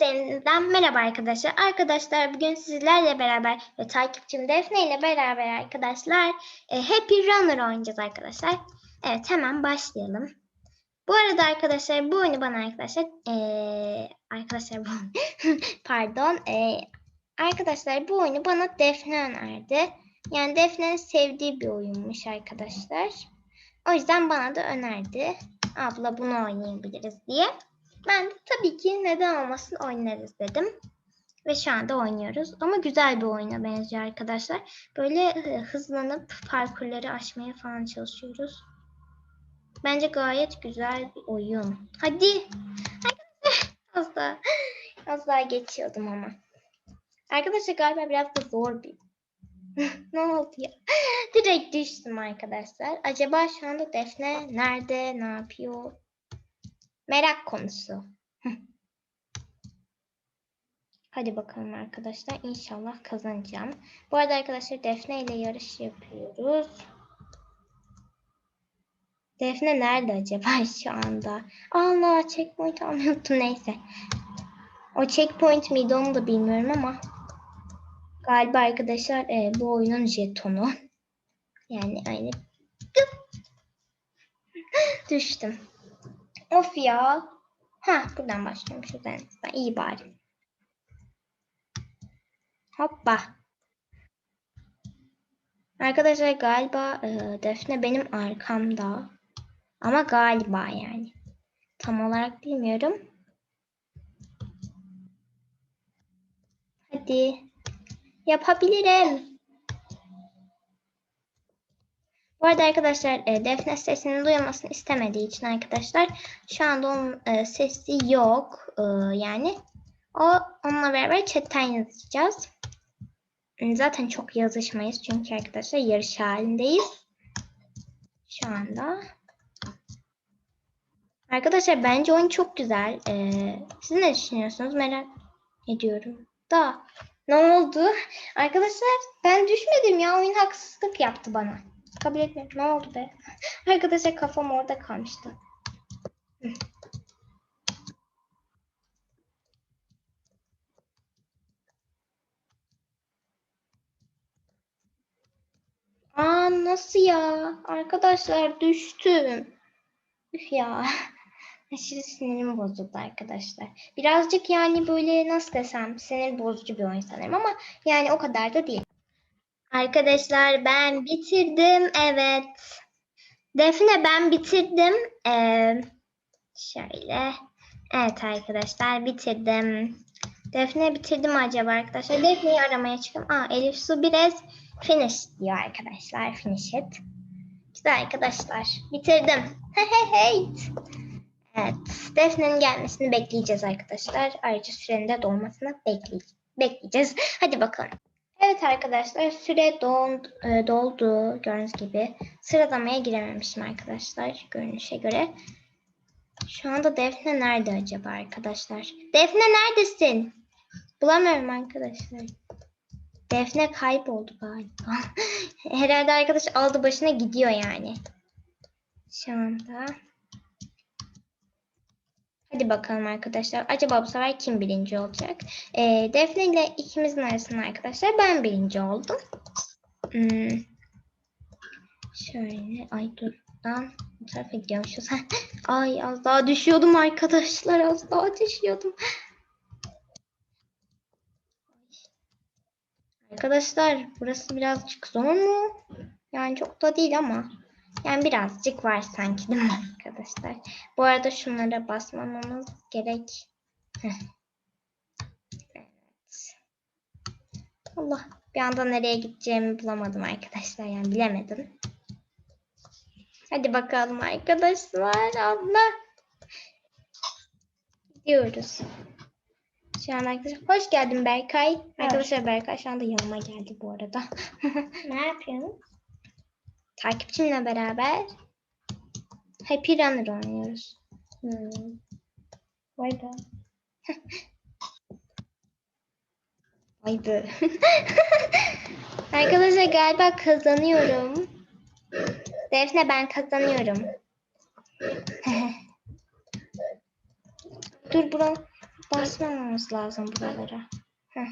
Hepinize yeniden merhaba arkadaşlar. Arkadaşlar bugün sizlerle beraber ve takipçim Defne ile beraber arkadaşlar e, Happy Runner oynayacağız arkadaşlar. Evet hemen başlayalım. Bu arada arkadaşlar bu oyunu bana arkadaşlar e, arkadaşlar bu pardon e, arkadaşlar bu oyunu bana Defne önerdi. Yani Defne'nin sevdiği bir oyunmuş arkadaşlar. O yüzden bana da önerdi. Abla bunu oynayabiliriz diye. Ben de tabii ki neden olmasın oynarız dedim. Ve şu anda oynuyoruz. Ama güzel bir oyuna benziyor arkadaşlar. Böyle e, hızlanıp parkurları aşmaya falan çalışıyoruz. Bence gayet güzel bir oyun. Hadi. Az daha, az daha geçiyordum ama. Arkadaşlar galiba biraz da zor bir. ne oldu ya? Direkt düştüm arkadaşlar. Acaba şu anda Defne nerede? Ne yapıyor? Merak konusu. Hadi bakalım arkadaşlar. İnşallah kazanacağım. Bu arada arkadaşlar Defne ile yarış yapıyoruz. Defne nerede acaba şu anda? Allah checkpoint almayı unuttum neyse. O checkpoint miydi onu da bilmiyorum ama. Galiba arkadaşlar e, bu oyunun jetonu. Yani aynı. Düştüm. Of ya. Ha buradan başlıyorum şuradan. İyi bari. Hoppa. Arkadaşlar galiba e, Defne benim arkamda. Ama galiba yani. Tam olarak bilmiyorum. Hadi. Yapabilirim. Bu arada arkadaşlar e, Defne sesini duyulmasını istemediği için arkadaşlar şu anda onun e, sesi yok e, yani. O onunla beraber chatten yazacağız. E, Zaten çok yazışmayız çünkü arkadaşlar yarış halindeyiz. Şu anda. Arkadaşlar bence oyun çok güzel. E, siz ne düşünüyorsunuz merak ediyorum. Da ne oldu? Arkadaşlar ben düşmedim ya oyun haksızlık yaptı bana. Kabul etmiyorum. Ne oldu be? Arkadaşlar kafam orada kalmıştı. Aa nasıl ya? Arkadaşlar düştüm. Üf ya. Aşırı sinirim bozuldu arkadaşlar. Birazcık yani böyle nasıl desem sinir bozucu bir oyun sanırım ama yani o kadar da değil. Arkadaşlar ben bitirdim. Evet. Defne ben bitirdim. Ee, şöyle. Evet arkadaşlar bitirdim. Defne bitirdim acaba arkadaşlar? Defne'yi aramaya çıktım. Aa Elif Su biraz finish diyor arkadaşlar. Finish it. Güzel arkadaşlar. Bitirdim. Evet. Defne'nin gelmesini bekleyeceğiz arkadaşlar. Ayrıca sürenin de dolmasını bekleyeceğiz. Hadi bakalım. Evet arkadaşlar süre e, doldu gördüğünüz gibi. Sıralamaya girememişim arkadaşlar görünüşe göre. Şu anda Defne nerede acaba arkadaşlar? Defne neredesin? Bulamıyorum arkadaşlar. Defne kayboldu galiba. Herhalde arkadaş aldı başına gidiyor yani. Şu anda. Hadi bakalım arkadaşlar. Acaba bu sefer kim birinci olacak? Ee, Defne ile ikimizin arasında arkadaşlar ben birinci oldum. Hmm. Şöyle. Ay dur. Lan bu tarafa gidiyormuşuz. Ay az daha düşüyordum arkadaşlar. Az daha düşüyordum. Arkadaşlar burası birazcık zor mu? Yani çok da değil ama. Yani birazcık var sanki değil mi arkadaşlar? Bu arada şunlara basmamamız gerek. Heh. Evet. Allah bir anda nereye gideceğimi bulamadım arkadaşlar. Yani bilemedim. Hadi bakalım arkadaşlar. Allah. Gidiyoruz. Şu an arkadaşlar hoş geldin Berkay. Arkadaşlar Berkay şu anda yanıma geldi bu arada. ne yapıyorsun? Takipçimle beraber Happy Runner oynuyoruz. Hmm. Vay be. Vay be. Arkadaşlar galiba kazanıyorum. Defne ben kazanıyorum. Dur buram. Basmamamız lazım buralara. Heh.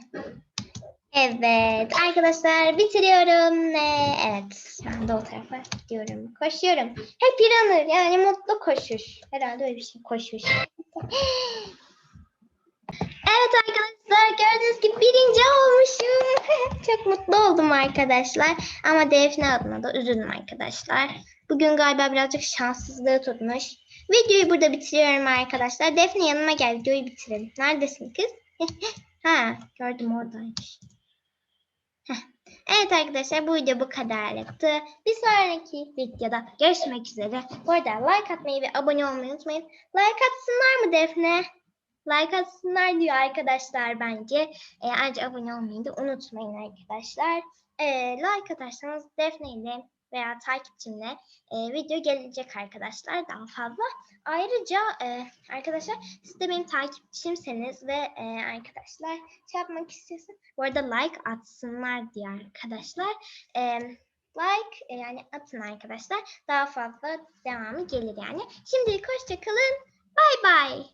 Evet arkadaşlar bitiriyorum ve evet şu anda o tarafa gidiyorum. Koşuyorum. Hep runner yani mutlu koşuş. Herhalde öyle bir şey koşuş. evet arkadaşlar gördüğünüz gibi birinci olmuşum. Çok mutlu oldum arkadaşlar. Ama Defne adına da üzüldüm arkadaşlar. Bugün galiba birazcık şanssızlığı tutmuş. Videoyu burada bitiriyorum arkadaşlar. Defne yanıma gel videoyu bitirelim. Neredesin kız? ha gördüm oradaymış. Evet arkadaşlar bu video bu kadarlıktı. Bir sonraki videoda görüşmek üzere. Bu arada like atmayı ve abone olmayı unutmayın. Like atsınlar mı Defne? Like atsınlar diyor arkadaşlar bence. E, ayrıca abone olmayı da unutmayın arkadaşlar. E, like atarsanız Defne ile veya takipçimle e, video gelecek arkadaşlar daha fazla. Ayrıca e, arkadaşlar siz de benim takipçimseniz ve e, arkadaşlar şey yapmak istiyorsanız bu arada like atsınlar diye arkadaşlar. E, like e, yani atın arkadaşlar. Daha fazla devamı gelir yani. Şimdilik hoşçakalın. Bay bay.